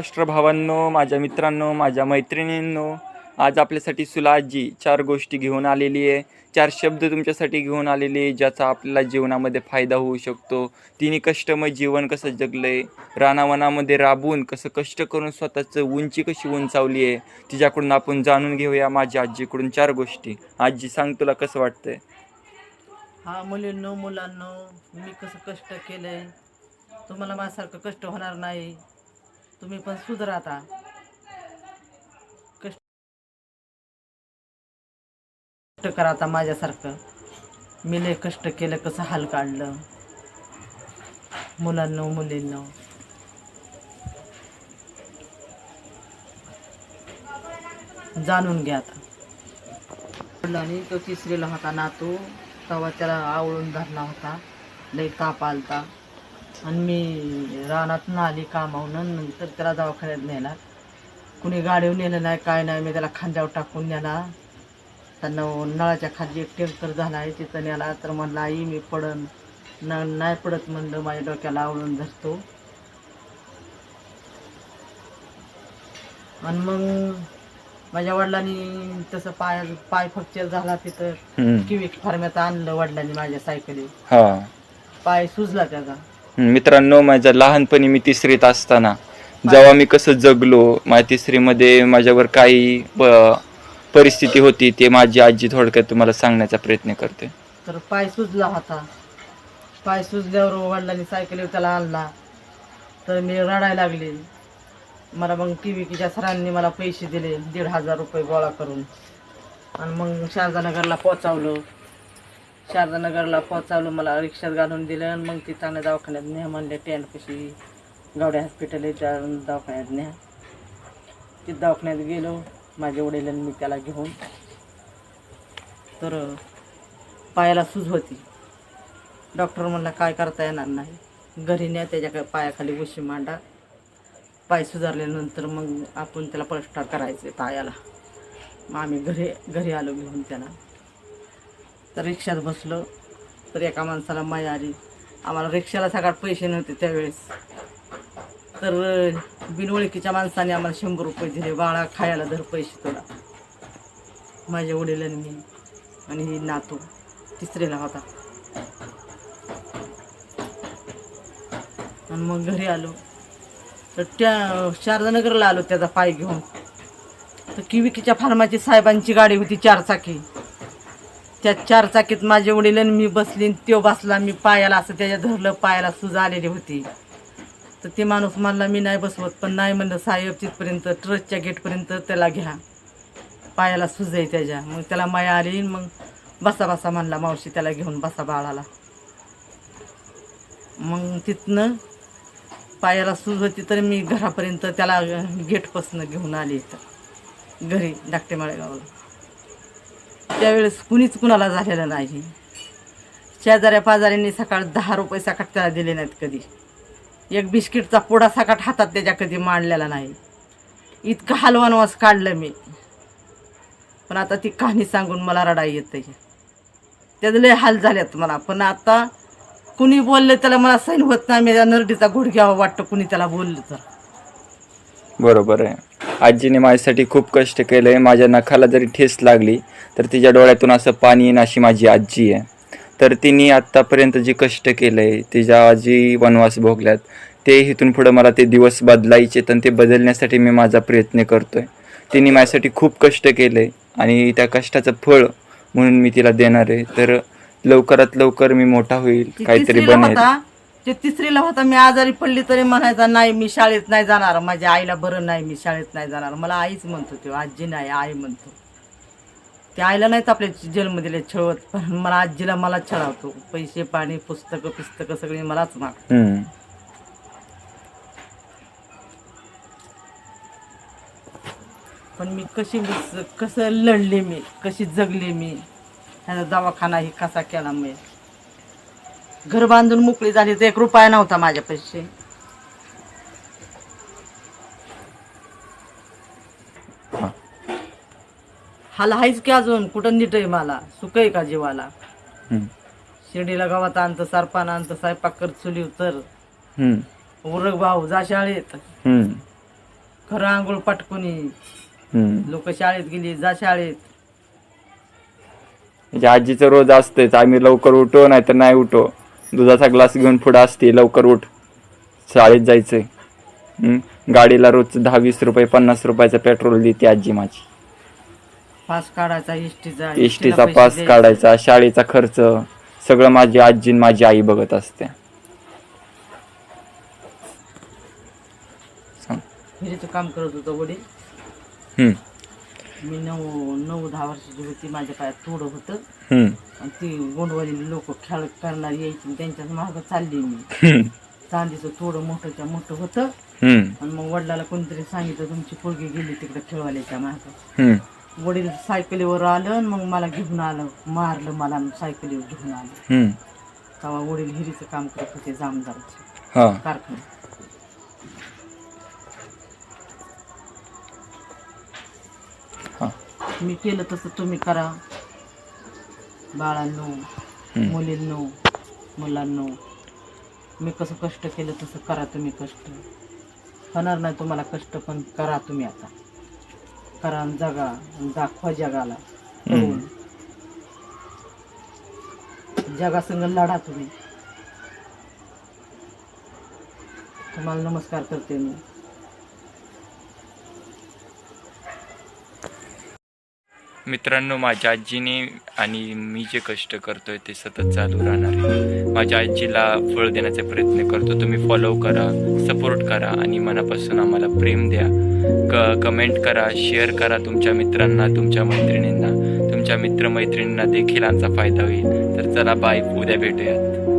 राष्ट्रभावांनो माझ्या मित्रांनो माझ्या मैत्रिणींनो आज आपल्यासाठी सुलाजी चार गोष्टी घेऊन आलेली आहे. चार शब्द तुमच्यासाठी घेऊन आलेले आहे ज्याचा आपल्याला जीवनामध्ये फायदा होऊ शकतो. तिने कष्टमय जीवन कसं जगलंय रानावनामध्ये राबून कसं कष्ट करून स्वतःचं उंची कशी उंचावली आहे तिच्याकडून आपण जाणून घेऊया माझ्या आजीकडून चार गोष्टी. आजी सांग तुला कसं वाटतंय? हा मुलींनो मुलांनो मी कसं कष्ट केलंय? तुम्हाला माझ्यासारखं कष्ट होणार नाही. तुम्ही पण सुधरा आता. कष्ट कष्ट करा आता माझ्यासारखं. मी लय कष्ट केलं कसं हाल काढलं. मुलांनो मुलींना. जाणून घ्या आता. आणि तो तिसरीला होता नातू तेव्हा त्याला आवळून धरला होता. लई ताप आलता. आणि मी रानात आली कामावून नंतर त्याला दवाखान्यात नेला कुणी गाडीवर नेलं नाही काय नाही मी त्याला खांद्यावर टाकून नेला त्यांना नळाच्या खाली एक टेंकर झाला आहे तिथं नेला तर म्हणला आई मी पडन. न नाही पडत म्हणलं माझ्या डोक्याला आवळून धरतो. आणि मग माझ्या वडिलांनी तसं पाय पाय फ्रॅक्चर झाला तिथं. किवीक फार्म्यात आणलं वडिलांनी माझ्या सायकली. पाय सुजला त्याचा. मित्रांनो माझ्या लहानपणी मी तिसरीत असताना जेव्हा मी कसं जगलो माझ्या तिसरीमध्ये माझ्यावर काही परिस्थिती होती ते माझी आजी थोडक्यात तुम्हाला सांगण्याचा प्रयत्न करते. तर पाय सुजला होता. पाय सुजल्यावर वडिलांनी सायकलीवर त्याला आणला. तर मी रडायला लागले. मला मग टी व्ही कीच्या सरांनी मला पैसे दिले दीड हजार रुपये गोळा करून. आणि मग शारदानगरला पोचावलं शारदानगरला पोचावलं मला रिक्षात घालून दिलं आणि मग ती चांगल्या दवाखान्यात न्या म्हणले टेन कशी गावड्या हॉस्पिटल आहे त्या दवाखान्यात न्या. ती दवाखान्यात गेलो माझ्या वडिलांनी मी त्याला घेऊन. तर पायाला सूज होती. डॉक्टर म्हणला काय करता येणार नाही. घरी न्या त्याच्या पायाखाली उशी मांडा. पाय सुधारल्यानंतर मग आपण त्याला पलस्टार करायचे पायाला. मग आम्ही घरी घरी आलो घेऊन त्याला. तर रिक्षात बसलो. तर एका माणसाला माया आली. आम्हाला रिक्षाला सगळ्यात पैसे नव्हते त्यावेळेस. तर बिनओळखीच्या माणसाने आम्हाला शंभर रुपये दिले. बाळा खायला धर पैसे तुला. माझ्या वडिलांनी आणि ही नातू तिसरीला होता. आणि मग घरी आलो. तर त्या शारदानगरला आलो त्याचा पाय घेऊन. तर किविकीच्या फार्माची साहेबांची गाडी होती चार चाकी त्या चार चाकीत माझे वडील आणि मी बसली आणि बसला मी पायाला असं त्याच्या धरलं पायाला सुज आलेली होती. तर ते माणूस म्हणला मी नाही बसवत पण नाही म्हणलं साहेब तिथपर्यंत ट्रस्टच्या गेटपर्यंत त्याला घ्या. पायाला सुज आहे त्याच्या. मग त्याला माया आली मग बसा बसा म्हणला मावशी त्याला घेऊन बसा बाळाला. मग तिथनं पायाला सूज होती तर मी घरापर्यंत त्याला गेटपासनं घेऊन आली इथं घरी धाकटे माळेगावला. त्यावेळेस कुणीच कुणाला झालेलं नाही. शेजाऱ्या पाजाऱ्यांनी सकाळ दहा रुपये सकाट त्याला दिले नाहीत कधी. एक बिस्किटचा पोडा सकाट हातात त्याच्या कधी मांडलेला नाही. इतकं हलवानवास काढलं मी. पण आता ती कहाणी सांगून मला रडाई येते त्याचे लय हाल झालेत मला. पण आता कुणी बोललं त्याला मला सैन होत नाही. माझ्या नरडीचा घोड घ्यावा वाटतं कुणी त्याला बोललं तर. बरोबर आहे. आजीने माझ्यासाठी खूप कष्ट केलंय माझ्या नखाला जरी ठेस लागली तर तिच्या डोळ्यातून असं पाणी येईन अशी माझी आजी आहे. तर तिने आत्तापर्यंत जे कष्ट केलंय तिच्या जी वनवास भोगल्यात ते इथून पुढं मला ते दिवस बदलायचे तर ते बदलण्यासाठी मी माझा प्रयत्न करतोय. तिने माझ्यासाठी खूप कष्ट केलंय आणि त्या कष्टाचं फळ म्हणून मी तिला देणार आहे. तर लवकरात लवकर मी मोठा होईल काहीतरी बनेल. ते तिसरीला होता मी आजारी पडली तरी म्हणायचा नाही मी शाळेत नाही जाणार. माझ्या आईला बरं नाही मी शाळेत नाही जाणार. मला आईच म्हणतो तो आजी नाही आई म्हणतो. त्या आईला नाहीत आपल्या जेलमध्ये छळवत पण मला आजीला मला छळवतो. पैसे पाणी पुस्तकं पुस्तकं सगळी मलाच माग हम्म. पण मी कशी कसं लढले मी कशी जगले मी ह्याचा दवाखाना ही कसा केला मी? घर बांधून मोकळी झाली तर एक रुपया नव्हता माझ्या पैसे हा. हाल आहेच की अजून कुठं नीट आहे मला सुख आहे का जीवाला. शिर्डीला गावात आणतं सरपान आणतं स्वयंपाक कर चुली तर हम्म. उरग भाऊ जा शाळेत. खरं आंघोळ पाटकुनी. लोक शाळेत गेली जा शाळेत म्हणजे आजीचं रोज असतेच आम्ही लवकर उठो नाही तर नाही उठो दुधाचा ग्लास घेऊन पुढे असते लवकर उठ. शाळेत हम्म. गाडीला रोज दहा वीस रुपये पन्नास रुपयाचं पेट्रोल देते आजी माझी. पास काढायचा इष्टीचा एसटीचा पास काढायचा शाळेचा खर्च सगळं माझी आजी आणि माझी आई बघत असते. काम करत होतो वडील. मी नऊ नऊ दहा वर्षाची होती माझ्या पायात थोडं होतं. आणि ती गोंडवाली लोक खेळ करणार यायची त्यांच्याच मागं चालली मी. चांदीचं थोडं मोठंच्या मोठं होतं. आणि मग वडिलाला कोणतरी सांगितलं तुमची पोरगी गेली तिकडे खेळवाल्याच्या मागं. वडील सायकलीवर आलं आणि मग मला घेऊन आलं मारलं मला सायकलीवर घेऊन आलं. तेव्हा वडील हिरीचं काम करत होते जामदारचे. कारखान्यात. हा. मी केलं तसं तुम्ही करा. बाळांनो. मुलींनो मुलांनो मी कसं कष्ट केलं तसं करा तुम्ही कष्ट. होणार नाही तुम्हाला कष्ट पण करा तुम्ही आता. करा आणि जगा आणि दाखवा जगाला. करून. जगासंग लढा तुम्ही. तुम्हाला नमस्कार करते मी. मित्रांनो माझ्या आजीने आणि मी जे कष्ट करतोय ते सतत चालू राहणार आहे. माझ्या आजीला फळ देण्याचा प्रयत्न करतो. तुम्ही फॉलो करा सपोर्ट करा आणि मनापासून आम्हाला प्रेम द्या. क कमेंट करा शेअर करा तुमच्या मित्रांना तुमच्या मैत्रिणींना. तुमच्या मित्रमैत्रिणींना देखील आमचा फायदा होईल. तर चला बाय उद्या भेटूयात.